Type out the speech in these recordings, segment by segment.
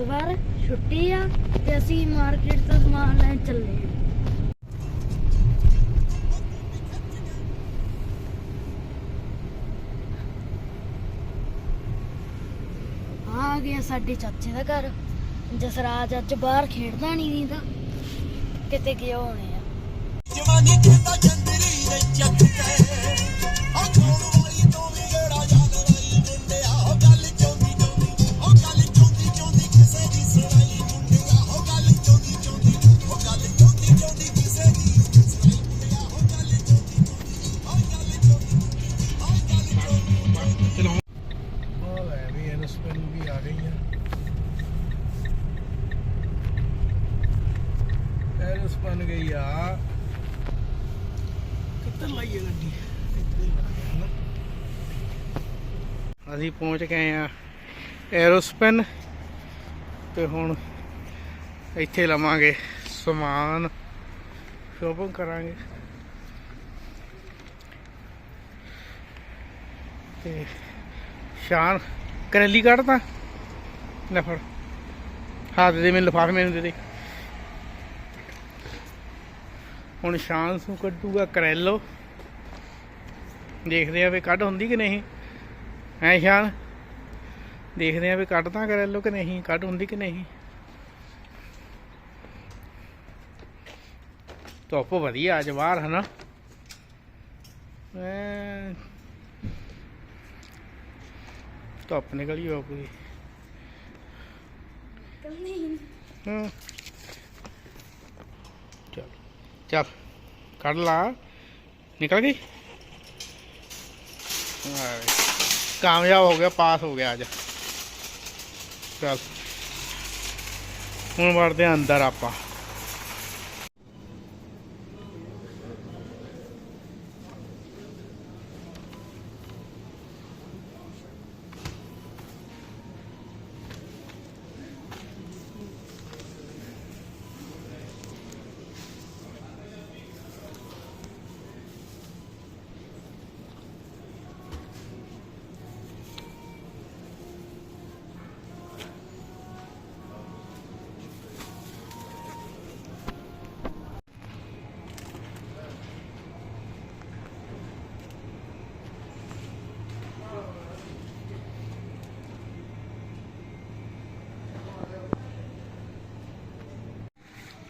ਐਤਵਾਰ ਛੁੱਟੀ ਆ ਤੇ ਅਸੀਂ ਮਾਰਕੀਟ ਤੋਂ ਸਮਾਨ ਲੈਣ ਚੱਲੇ ਆ। ਆ ਗਿਆ ਸਾਡੇ ਚਾਚੇ ਦਾ ਘਰ। ਜਸਰਾਜ ਅੱਜ ਬਾਹਰ ਖੇਡਦਾ ਨਹੀਂ ਦੀ ਤਾਂ ਕਿਤੇ ਗਿਆ ਹੋਣੇ ਆ। ਜਵਾਨੀ ਕਹਿੰਦਾ ਚੰਦਰੀ ਦੇ ਚੱਕ ਤੇ ਉਹ ਖੋਣ ਕਿੱਧਰ ਲਾਈ ਗੱਡੀ ਅਸੀਂ ਪਹੁੰਚ ਗਏ ਆ ਐਰੋਸਪਨ ਤੇ ਹੁਣ ਇੱਥੇ ਲਵਾਂਗੇ ਸਮਾਨ। ਸ਼ੋਪਿੰਗ ਕਰਾਂਗੇ। ਤੇ ਸ਼ਾਨ, ਕਰੇਲੀ ਕੱਢਦਾ ਲੈ ਫੜ। ਹੱਥ ਦੇ ਮੈਨੂੰ, ਲਿਫਾਫੇ ਮੈਨੂੰ ਦੇ ਦੇ। ਹੁਣ ਸ਼ਾਨ ਨੂੰ ਕੱਢੂਗਾ ਕਰੈਲੋ। ਦੇਖਦੇ ਆ ਵੀ ਕੱਢ ਹੁੰਦੀ ਕਿ ਨਹੀਂ। ਹੈ ਸ਼ਾਨ? ਦੇਖਦੇ ਆ ਵੀ ਕੱਢਦਾ ਕਰੈਲੋ ਕਿ ਨਹੀਂ ਕੱਢ ਹੁੰਦੀ ਕਿ ਨਹੀਂ। ਧੁੱਪ ਵਧੀਆ ਅੱਜ ਬਾਹਰ ਹਨਾ? ਐ। ਧੁੱਪ ਨਿਕਲੀ ਹੋ ਪੂਰੀ ਹਾਂ ਚੱਲ ਚੱਲ, ਕੱਢ ਲਾ। ਨਿਕਲ ਗਈ? ਕਾਮਯਾਬ ਹੋ ਗਿਆ, ਪਾਸ ਹੋ ਗਿਆ ਅੱਜ। ਚੱਲ, ਹੁਣ ਵੜਦੇ ਹਾਂ ਅੰਦਰ ਆਪਾਂ।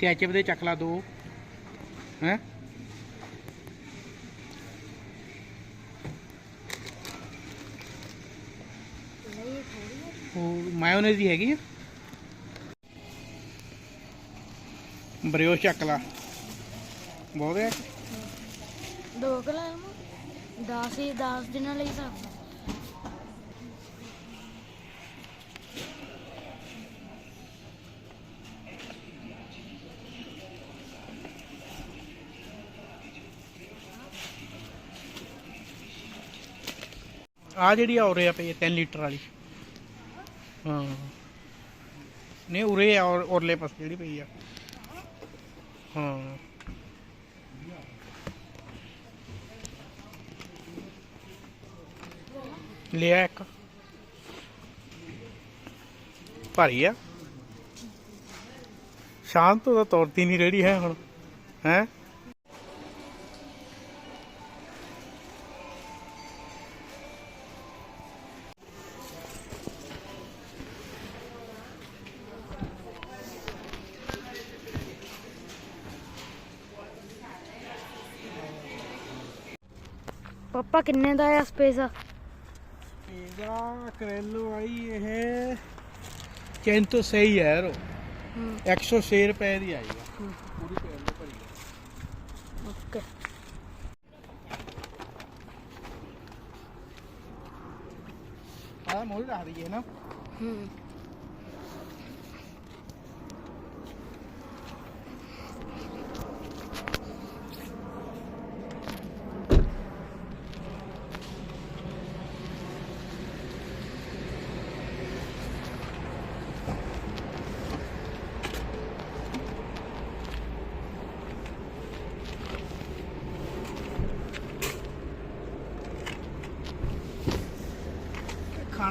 ਕੈਚਅਪ ਦੇ ਚੱਕ ਲਾ ਦੋ। ਹੈ? ਉਹ ਮਾਇਓਨੇਜ਼ ਦੀ ਹੈਗੀ ਆ। ਬਰਿਓ ਚੱਕ ਲਾ। ਬਹੁਤ ਹੈ। ਦੋ ਕਲਾ 10 ਹੀ 10 ਦਿਨਾਂ ਲਈ ਹਿਸਾਬ ਆ ਜਿਹੜੀ ਆ ਉਰੇ ਆ ਪਈ 3 ਲੀਟਰ ਵਾਲੀ। ਹਾਂ। ਨਹੀਂ, ਉਰੇ ਆ ਔਰ ਉਰਲੇ ਪਾਸੇ ਜਿਹੜੀ ਪਈ ਆ। ਹਾਂ। ਲਿਆ ਇੱਕ। ਭਾਰੀ ਆ। ਸ਼ਾਂਤ ਤੋਂ ਤਾਂ ਤੁਰਦੀ ਨਹੀਂ ਰੇੜੀ ਹੈ ਹੁਣ। ਹੈ? ਪਾਪਾ ਕਿੰਨੇ ਦਾ ਆ ਸਪੇਸ ਆ ਇਹਦਾ ਕਰੇਲੋ ਆਈ ਇਹ। 306 ਹੈ ਯਾਰ ਹੂੰ। 106 ਰੁਪਏ ਦੀ ਆਈ ਆ। ਪੂਰੀ ਕਰੇਲੋ ਭਰੀ ਆ। ਓਕੇ। ਆਹ ਮੋਲ ਰੱਖ ਦਈਏ ਨਾ। ਹੂੰ।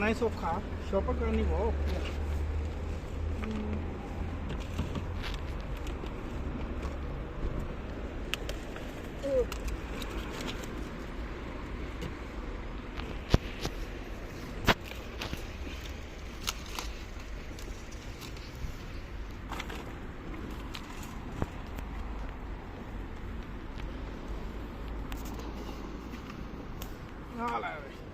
ਬਣਾਉਣਾ ਹੀ ਸੌਖਾ ਸ਼ੋਪ ਕਰਨੀ ਬਹੁਤ ਔਖੀ ਆ Hola, güey.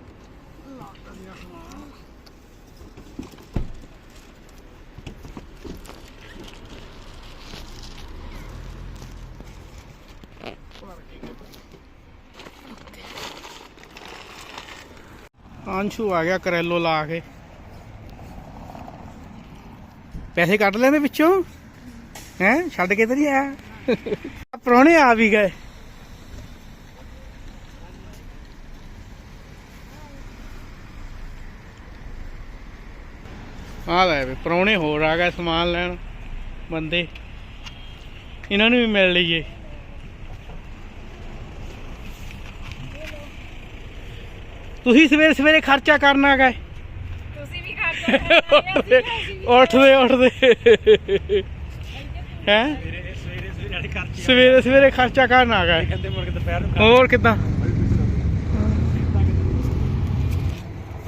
ਅੰਸ਼ੂ ਆ ਗਿਆ ਕਰੈਲੋ ਲਾ ਕੇ। ਪੈਸੇ ਕੱਢ ਲੈਂਦੇ ਵਿੱਚੋਂ? ਹੈ? ਛੱਡ ਕੇ ਤਾਂ ਨਹੀਂ ਆਇਆ? ਪ੍ਰਾਹੁਣੇ ਆ ਵੀ ਗਏ। ਆ ਲੈ ਵੀ। ਪ੍ਰਾਹੁਣੇ ਹੋਰ ਆ ਗਏ ਸਮਾਨ ਲੈਣ ਬੰਦੇ। ਇਹਨਾਂ ਨੂੰ ਵੀ ਮਿਲ ਲਈਏ। ਤੁਸੀਂ ਸਵੇਰੇ ਸਵੇਰੇ ਖਰਚਾ ਕਰਨਾ ਗਏ ਤੁਸੀਂ ਵੀ ਖਰਚਾ ਕਰਨਾ ਹੈ ਉੱਠਦੇ ਉੱਠਦੇ। ਹੈ? ਸਵੇਰੇ ਸਵੇਰੇ ਖਰਚਾ ਕਰਨ ਆ ਗਏ ਕਹਿੰਦੇ ਮੁੜ ਕੇ ਦੁਪਹਿਰ ਨੂੰ ਹੋਰ ਕਿਦਾਂ?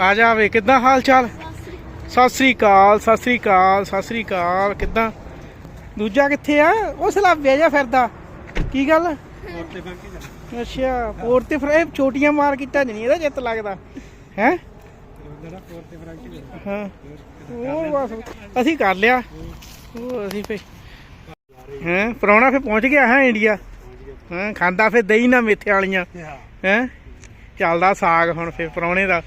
ਆ ਜਾ ਵੇ ਕਿਦਾਂ ਹਾਲ ਚਾਲ? ਸਤਿ ਸ੍ਰੀ ਅਕਾਲ ਸਤਿ ਸ੍ਰੀ ਅਕਾਲ ਸਤਿ ਸ੍ਰੀ ਅਕਾਲ ਕਿਦਾਂ? ਦੂਜਾ ਕਿੱਥੇ ਆ? ਉਹ ਸਲਾਬਿਆ ਜਾ ਫਿਰਦਾ? ਕੀ ਗੱਲ? ਅੱਛਾ ਹੋਰ ਤੇ ਫਿਰ ਛੋਟੀਆਂ ਮਾਰ ਕੀਤਾ ਨਹੀਂ ਇਹਦਾ ਜਿੱਤ ਲੱਗਦਾ। ਹੈ? ਉਹ ਬਸ। ਅਸੀਂ ਕਰ ਲਿਆ। ਉਹ ਅਸੀਂ ਫੇ ਹੈਂ? ਪ੍ਰਾਹੁਣਾ ਫੇ ਪਹੁੰਚ ਗਿਆ ਹੈ ਇੰਡੀਆ। ਹਾਂ? ਖਾਂਦਾ ਫੇ ਦਹੀਂ ਨਾ ਮੇਥੇ ਵਾਲੀਆਂ। ਹਾਂ? ਚੱਲਦਾ ਸਾਗ ਹੁਣ ਫੇ ਪ੍ਰਾਹੁਣੇ ਦਾ।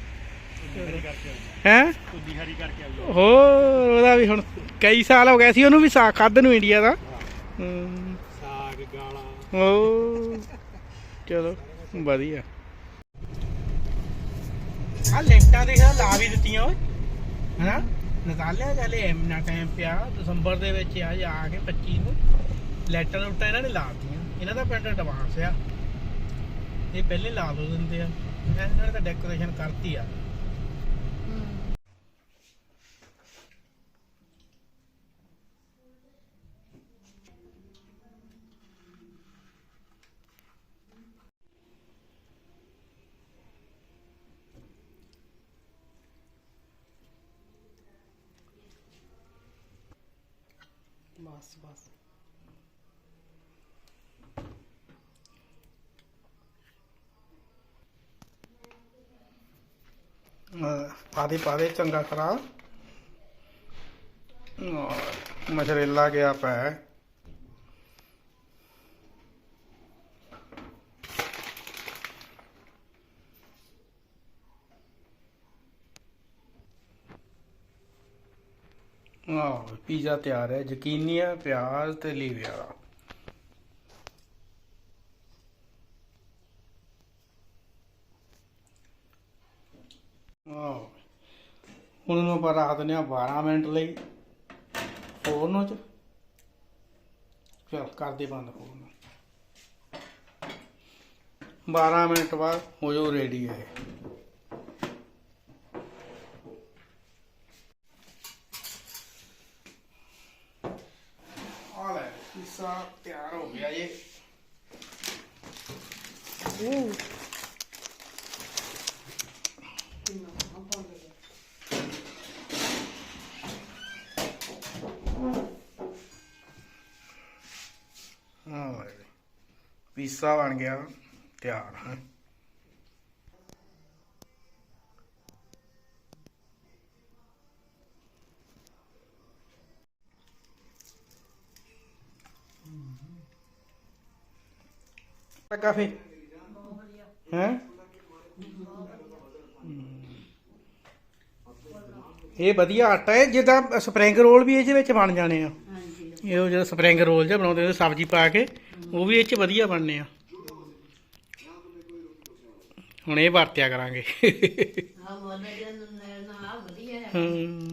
ਹੈ? ਕੁੱਦੀ ਹਰੀ ਕਰਕੇ ਆਈ ਹੋਰ ਉਹਦਾ ਵੀ ਹੁਣ ਕਈ ਸਾਲ ਹੋ ਗਏ ਸੀ ਉਹਨੂੰ ਵੀ ਸਾਗ ਖਾਧਨ ਨੂੰ ਇੰਡੀਆ ਦਾ। ਸਾਗ ਗਾਲਾ ਹੋਰ ਚਲੋ ਵਧੀਆ। ਆ ਲੈਂਟਾਂ ਦੇ ਖਿਆਲ ਲਾ ਵੀ ਦਿੱਤੀਆਂ ਓਏ। ਹਨਾ? ਨਤਾਲਿਆ ਜਾਲੇ ਐਮਨਾ ਟਾਈਮ ਪਿਆ ਦਸੰਬਰ ਦੇ ਵਿੱਚ ਆ ਜਾ ਕੇ 25 ਨੂੰ। ਲੈਟਾਂ ਲੁੱਟਾਂ ਇਹਨਾਂ ਨੇ ਲਾ ਦਿੱਤੀਆਂ। ਇਹਨਾਂ ਦਾ ਪਿੰਡ ਐਡਵਾਂਸ ਆ। ਇਹ ਪਹਿਲੇ ਲਾ ਦੋ ਦਿੰਦੇ ਆ। ਇਹਨਾਂ ਨੇ ਤਾਂ ਡੈਕੋਰੇਸ਼ਨ ਕਰਤੀ ਆ। ਬਸ ਬਸ ਪਾਦੇ ਪਾਦੇ ਚੰਗਾ ਕਰਾ ਮਸ਼ਰੇਲਾ ਗਿਆ ਪੈ ਆਹ, ਪੀਜ਼ਾ ਤਿਆਰ ਹੈ ਯਕੀਨੀਆ ਪਿਆਜ਼ ਤੇ ਲੀਵਿਆ ਆਹ, ਹੁਣ ਨੂੰ ਆਪਾਂ ਰੱਖ ਦਿੰਦੇ ਆ 12 ਮਿੰਟ ਲਈ ਫੋਰਨ ਚ। ਚਲ, ਕਰਦੇ ਬੰਦ ਫੋਰਨ 12 ਮਿੰਟ ਬਾਅਦ ਹੋ ਜਾਓ ਰੈਡੀ ਹੈ ਆ ਲੈ ਤਿਆਰ ਹੋ ਗਿਆ ਜੀ। ਉਹ ਪੀਸਾ ਬਣ ਗਿਆ ਤਿਆਰ। ਹੈ ਲੱਗਾ ਫੇ ਹੈ ਇਹ ਵਧੀਆ ਆਟਾ ਹੈ ਜਿੱਦਾਂ ਸਪਰਿੰਗ ਰੋਲ ਵੀ ਇਹਦੇ ਵਿੱਚ ਬਣ ਜਾਣੇ ਆ ਇਹ ਉਹ ਜਿਹੜਾ ਸਪਰਿੰਗ ਰੋਲ ਜਿਹਾ ਬਣਾਉਂਦੇ ਉਹਦੇ ਸਬਜ਼ੀ ਪਾ ਕੇ ਉਹ ਵੀ ਇਹ ਚ ਵਧੀਆ ਬਣਨੇ ਆ ਹੁਣ ਇਹ ਵਰਤਿਆ ਕਰਾਂਗੇ ਹਾਂ ਮੋਲੇ ਦੇ ਨਾਲ ਵਧੀਆ ਹੈ ਹਮ